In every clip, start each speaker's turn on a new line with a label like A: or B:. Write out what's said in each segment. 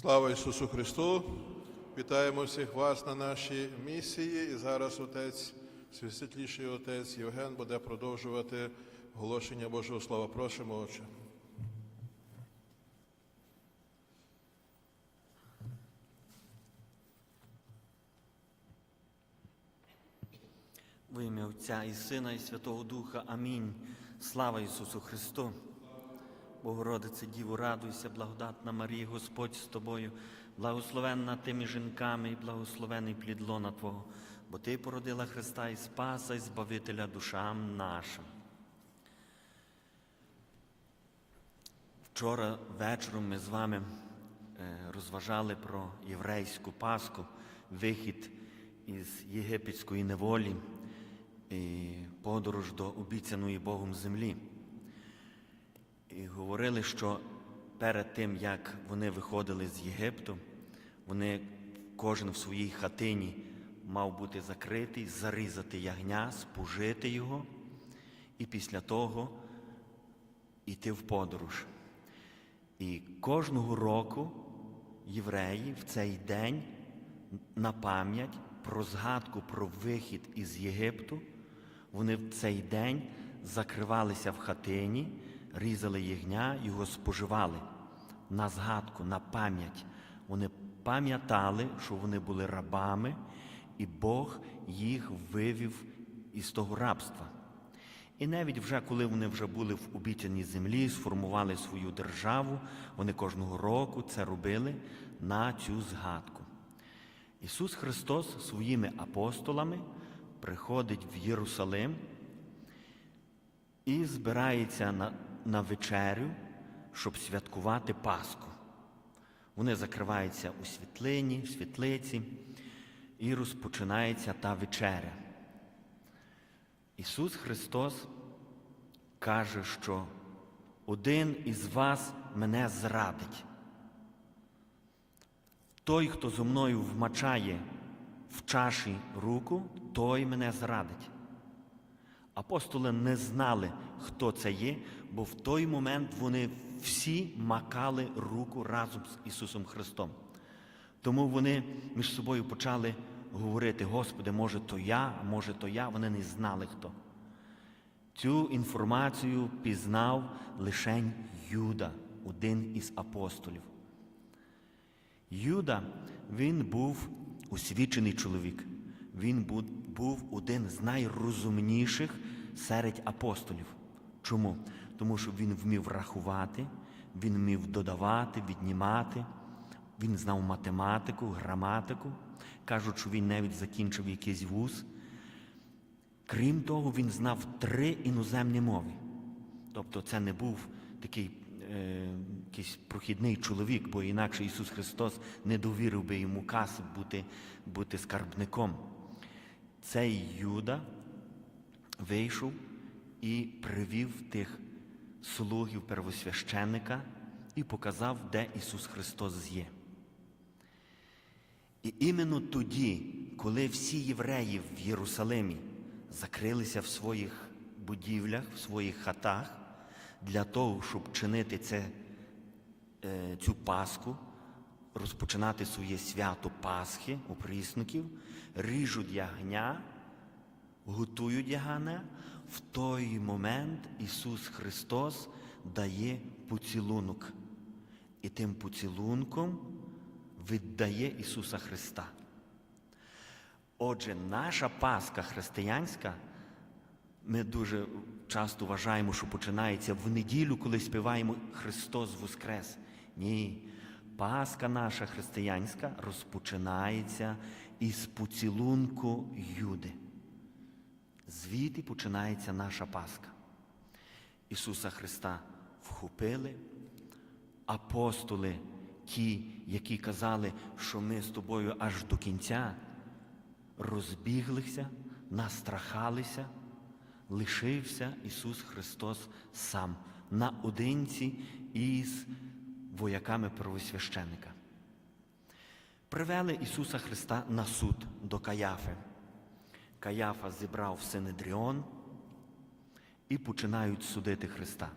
A: Слава Ісусу Христу! Вітаємо всіх вас на нашій місії. І зараз отець, святітліший отець Євген буде продовжувати оголошення Божого Слова. Просимо, Отче.
B: Во ім'я Отця і Сина, і Святого Духа. Амінь. Слава Ісусу Христу. Богородице Діво, радуйся, благодатна Марія, Господь з тобою, благословенна тими жінками, і благословений плід лона Твого, бо Ти породила Христа і Спаса, і Збавителя душам нашим. Вчора вечором ми з вами е, розважали про єврейську Пасху, вихід із єгипетської неволі і подорож до обіцяної Богом землі. І говорили, що перед тим, як вони виходили з Єгипту, вони кожен в своїй хатині мав бути закритий, зарізати ягня, спужити його, і після того йти в подорож. І кожного року євреї в цей день на пам'ять про згадку про вихід із Єгипту, вони в цей день закривалися в хатині, різали ягня, його споживали на згадку, на пам'ять. Вони пам'ятали, що вони були рабами, і Бог їх вивів із того рабства. І навіть вже коли вони вже були в обіцяній землі, сформували свою державу, вони кожного року це робили на цю згадку. Ісус Христос своїми апостолами приходить в Єрусалим і збирається на, на вечерю, щоб святкувати Пасху. Вони закриваються у світлині, в світлиці, і розпочинається та вечеря. Ісус Христос каже, що один із вас мене зрадить. Той, хто зо мною вмачає в чаші руку, той мене зрадить. Апостоли не знали, хто це є, бо в той момент вони всі макали руку разом з Ісусом Христом. Тому вони між собою почали говорити: Господи, може, то я, може, то я. Вони не знали хто. Цю інформацію пізнав лишень Юда, один із апостолів. Юда, він був освічений чоловік. Він був один з найрозумніших серед апостолів. Чому? Тому що він вмів рахувати, він вмів додавати, віднімати, він знав математику, граматику. Кажуть, що він навіть закінчив якийсь вуз. Крім того, він знав три іноземні мови. Тобто це не був такий е, якийсь прохідний чоловік, бо інакше Ісус Христос не довірив би йому касу бути, бути скарбником. Цей Юда вийшов і привів тих слугів первосвященника і показав, де Ісус Христос є. І іменно тоді, коли всі євреї в Єрусалимі закрилися в своїх будівлях, в своїх хатах, для того, щоб чинити це, е, цю Пасху, розпочинати своє свято Пасхи у присників, ріжуть ягня, готують ягня, в той момент Ісус Христос дає поцілунок. І тим поцілунком віддає Ісуса Христа. Отже, наша Пасха християнська, ми дуже часто вважаємо, що починається в неділю, коли співаємо Христос Воскрес. Ні, Пасха наша християнська розпочинається із поцілунку Юди. Звідти починається наша Пасха. Ісуса Христа вхопили, апостоли, ті, які казали, що ми з тобою аж до кінця, розбіглися, настрахалися, лишився Ісус Христос сам наодинці із вояками первосвященника. Привели Ісуса Христа на суд до Каяфи. Каяфа зібрав Синедріон і починають судити Христа.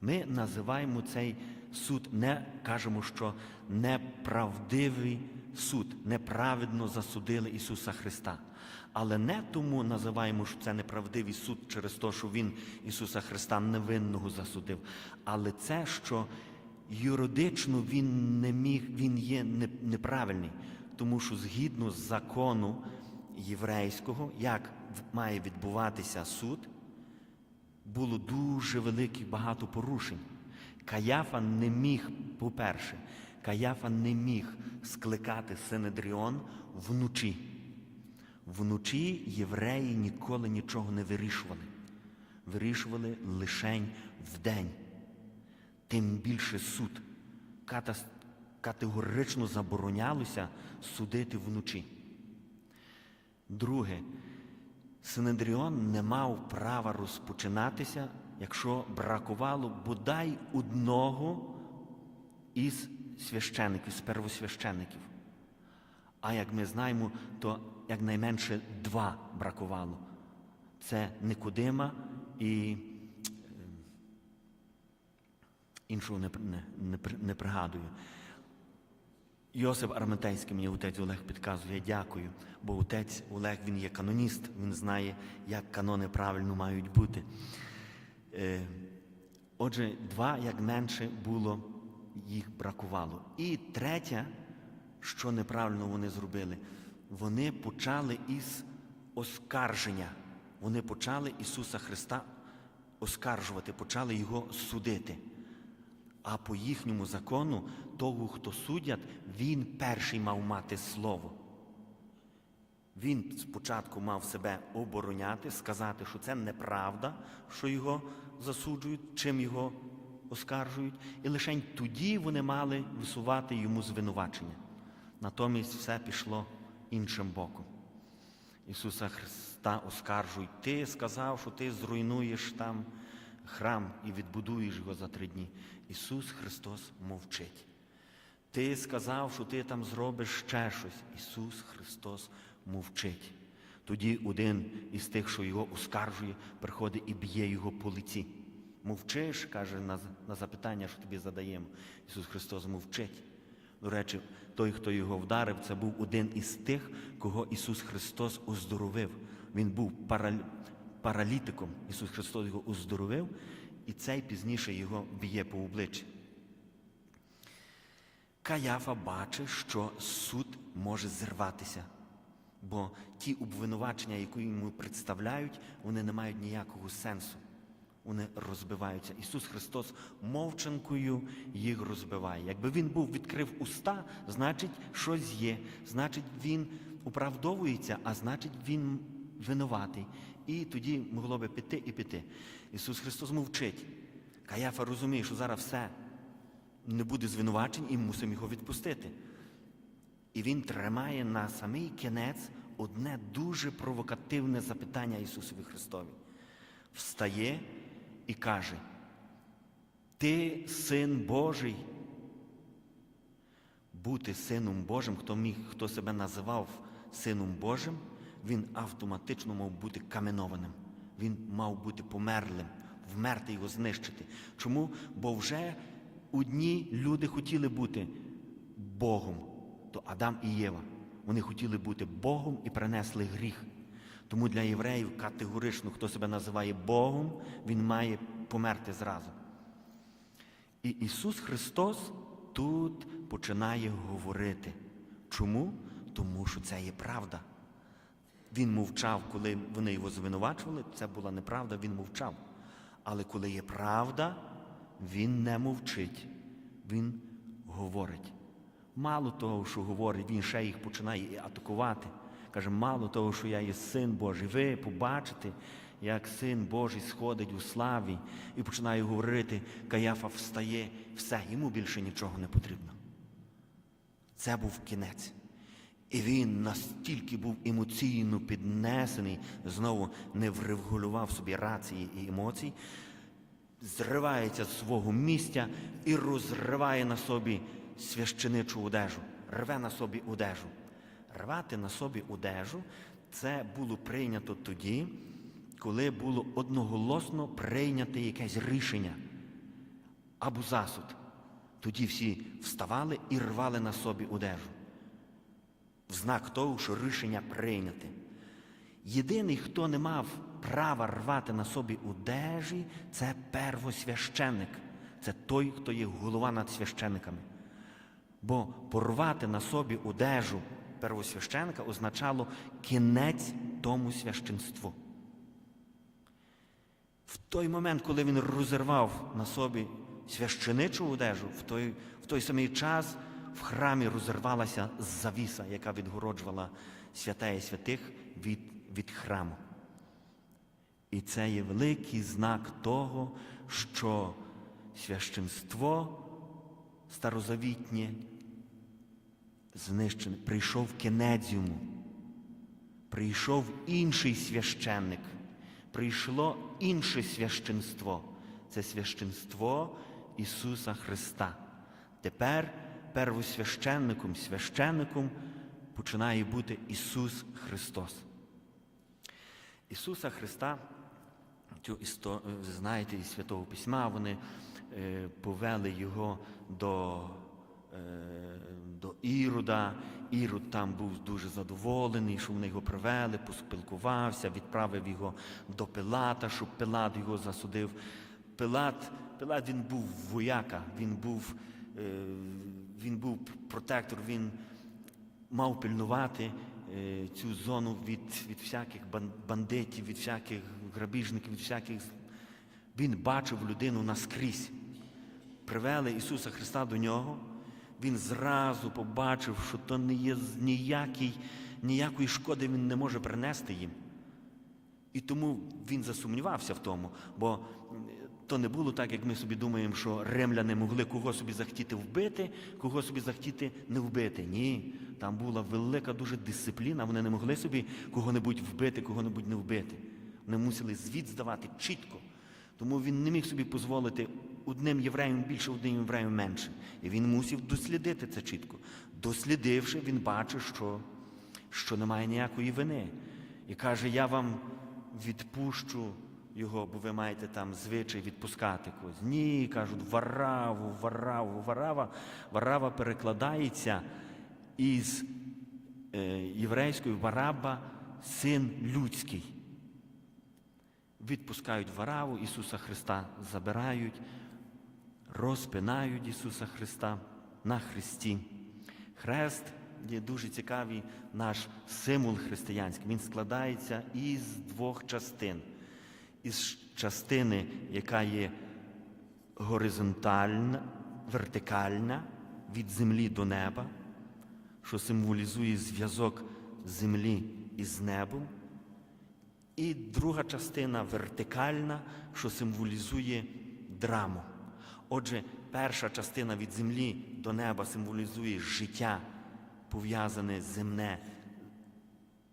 B: Ми називаємо цей суд, не кажемо, що неправдивий суд, неправедно засудили Ісуса Христа. Але не тому називаємо, що це неправдивий суд через те, що Він Ісуса Христа невинного засудив, але це, що юридично Він не міг, Він є неправильний, тому що згідно з закону єврейського, як має відбуватися суд, було дуже велике багато порушень. Каяфа не міг, по-перше, Каяфа не міг скликати Синедріон вночі. Вночі євреї ніколи нічого не вирішували. Вирішували лишень вдень. Тим більше суд. Категорично заборонялося судити вночі. Друге, Синедріон не мав права розпочинатися, якщо бракувало бодай одного із священиків, з первосвящеників. А як ми знаємо, то якнайменше два бракувало. Це Никодима і е, іншого не, не, не, не пригадую. Йосип Арментейський мені отець Олег підказує, дякую, бо отець Олег він є каноніст, він знає, як канони правильно мають бути. Е, Отже, два, як менше було, їх бракувало. І третє, що неправильно вони зробили, вони почали із оскарження. Вони почали Ісуса Христа оскаржувати, почали Його судити. А по їхньому закону, того, хто судять, він перший мав мати слово. Він спочатку мав себе обороняти, сказати, що це неправда, що його засуджують, чим його оскаржують, і лише тоді вони мали висувати йому звинувачення. Натомість все пішло іншим боком. Ісуса Христа оскаржують. Ти сказав, що ти зруйнуєш там храм і відбудуєш його за три дні. Ісус Христос мовчить. Ти сказав, що ти там зробиш ще щось. Ісус Христос мовчить. Тоді один із тих, що його оскаржує, приходить і б'є його по лиці. Мовчиш, каже на, на запитання, що тобі задаємо. Ісус Христос мовчить. До речі, той, хто його вдарив, це був один із тих, кого Ісус Христос оздоровив. Він був паралітиком. Ісус Христос його оздоровив, і цей пізніше його б'є по обличчі. Каяфа бачить, що суд може зірватися, бо ті обвинувачення, які йому представляють, вони не мають ніякого сенсу. Вони розбиваються. Ісус Христос мовчанкою їх розбиває. Якби Він був відкрив уста, значить, щось є, значить, Він оправдовується, а значить, Він винуватий. І тоді могло би піти і піти. Ісус Христос мовчить. Каяфа розуміє, що зараз все не буде звинувачень і мусимо його відпустити. І він тримає на самий кінець одне дуже провокативне запитання Ісусові Христові. Встає і каже: Ти син Божий. Бути сином Божим, хто міг, хто себе називав сином Божим, він автоматично мав бути каменованим. Він мав бути померлим, вмерти його знищити. Чому? Бо вже одні люди хотіли бути Богом, то Адам і Єва. Вони хотіли бути Богом і принесли гріх. Тому для євреїв категорично, хто себе називає Богом, він має померти зразу. І Ісус Христос тут починає говорити. Чому? Тому що це є правда. Він мовчав, коли вони його звинувачували, це була неправда, він мовчав. Але коли є правда, він не мовчить, він говорить. Мало того, що говорить, він ще їх починає атакувати. Каже, мало того, що я є син Божий. Ви побачите, як син Божий сходить у славі і починає говорити, Каяфа встає, все, йому більше нічого не потрібно. Це був кінець. І він настільки був емоційно піднесений, знову не врегулював собі рації і емоцій, зривається з свого місця і розриває на собі священичу одежу, рве на собі одежу. Рвати на собі одежу це було прийнято тоді, коли було одноголосно прийняте якесь рішення або засуд. Тоді всі вставали і рвали на собі одежу. В знак того, що рішення прийняте. Єдиний, хто не мав права рвати на собі одежі, це первосвященник. Це той, хто є голова над священниками. Бо порвати на собі одежу первосвященника означало кінець тому священству. В той момент, коли він розірвав на собі священичу одежу, в той, в той самий час в храмі розірвалася завіса, яка відгороджувала святеє святих від, від храму. І це є великий знак того, що священство старозавітнє знищене. Прийшов кінець йому. Прийшов інший священник. Прийшло інше священство. Це священство Ісуса Христа. Тепер первосвященником, священником починає бути Ісус Христос. Ісуса Христа, цю історію, ви знаєте, із Святого Письма, вони е, повели його до, е, до Ірода. Ірод там був дуже задоволений, що вони його привели, поспілкувався, відправив його до Пилата, щоб Пилат його засудив. Пилат, Пилат він був вояка, він був, е, він був протектор, він мав пильнувати е, цю зону від, від всяких бандитів, від всяких грабіжників, від всяких. Він бачив людину наскрізь. Привели Ісуса Христа до нього. Він зразу побачив, що то не є ніякий, ніякої шкоди він не може принести їм. І тому він засумнівався в тому, бо то не було так, як ми собі думаємо, що римляни могли кого собі захотіти вбити, кого собі захотіти не вбити. Ні, там була велика дуже дисципліна. Вони не могли собі кого-небудь вбити, кого-небудь не вбити. Вони мусили звіт здавати чітко. Тому він не міг собі дозволити одним євреям більше, одним євреям менше. І він мусив дослідити це чітко. Дослідивши, він бачив, що, що немає ніякої вини. І каже: Я вам відпущу його, бо ви маєте там звичай відпускати когось. Ні, кажуть, вараву, вараву, варава. Варава перекладається із е, єврейської вараба син людський. Відпускають вараву, Ісуса Христа забирають, розпинають Ісуса Христа на Христі. Хрест є дуже цікавий наш символ християнський. Він складається із двох частин. Із частини, яка є горизонтальна, вертикальна від землі до неба, що символізує зв'язок землі із небом. І друга частина вертикальна, що символізує драму. Отже, перша частина від землі до неба символізує життя, пов'язане земне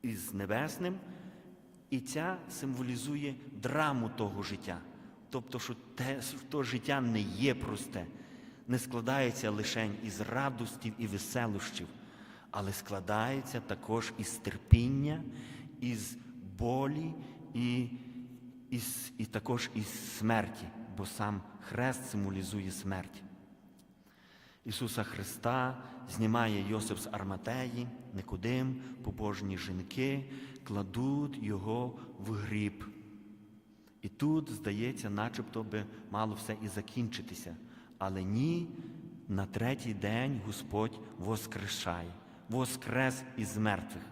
B: із небесним, і ця символізує драму того життя. Тобто, що те, то життя не є просте, не складається лише із радостів і веселощів, але складається також із терпіння, із болі і, із, і також із смерті, бо сам хрест символізує смерть. Ісуса Христа знімає Йосип з Арматеї, Никодим, побожні жінки, кладуть його в гріб. І тут, здається, начебто би мало все і закінчитися. Але ні, на третій день Господь воскрешає, воскрес із мертвих.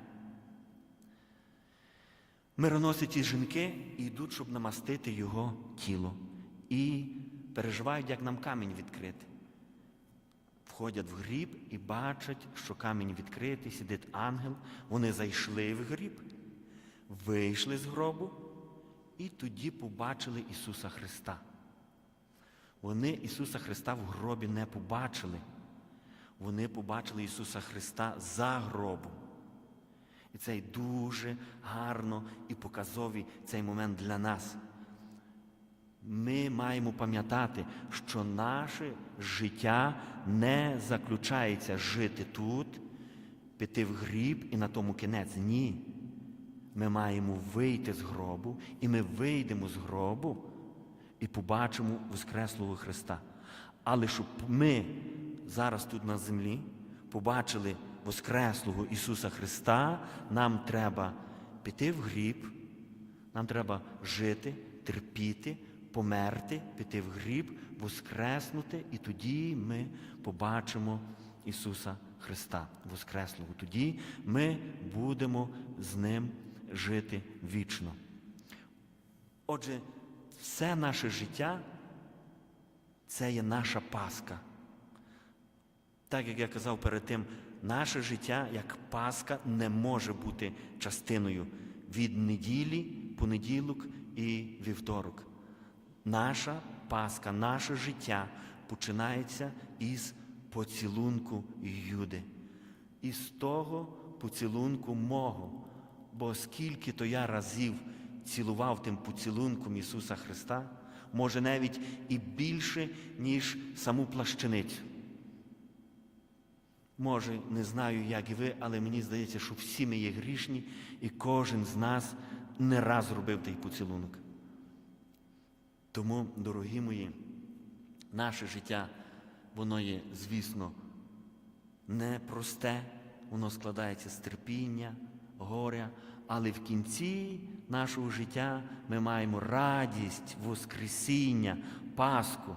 B: Мироносиці жінки йдуть, щоб намастити його тіло. І переживають, як нам камінь відкрити. Входять в гріб і бачать, що камінь відкритий, сидить ангел. Вони зайшли в гріб, вийшли з гробу і тоді побачили Ісуса Христа. Вони Ісуса Христа в гробі не побачили. Вони побачили Ісуса Христа за гробом. І це дуже гарно і показовий цей момент для нас. Ми маємо пам'ятати, що наше життя не заключається жити тут, піти в гріб і на тому кінець. Ні. Ми маємо вийти з гробу, і ми вийдемо з гробу і побачимо Воскреслого Христа. Але щоб ми зараз тут на землі побачили Воскреслого Ісуса Христа, нам треба піти в гріб, нам треба жити, терпіти, померти, піти в гріб, воскреснути, і тоді ми побачимо Ісуса Христа Воскреслого. Тоді ми будемо з Ним жити вічно. Отже, все наше життя це є наша Пасха. Так як я казав перед тим, наше життя як Пасха не може бути частиною від неділі, понеділок і вівторок. Наша Пасха, наше життя починається із поцілунку Юди. Із того поцілунку мого. Бо скільки то я разів цілував тим поцілунком Ісуса Христа, може навіть і більше, ніж саму плащаницю. Може, не знаю, як і ви, але мені здається, що всі ми є грішні, і кожен з нас не раз робив той поцілунок. Тому, дорогі мої, наше життя, воно є, звісно, непросте, воно складається з терпіння, горя, але в кінці нашого життя ми маємо радість, Воскресіння, Пасху.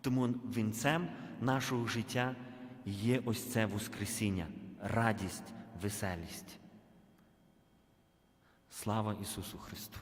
B: Тому вінцем нашого життя є ось це Воскресіння, радість, веселість. Слава Ісусу Христу!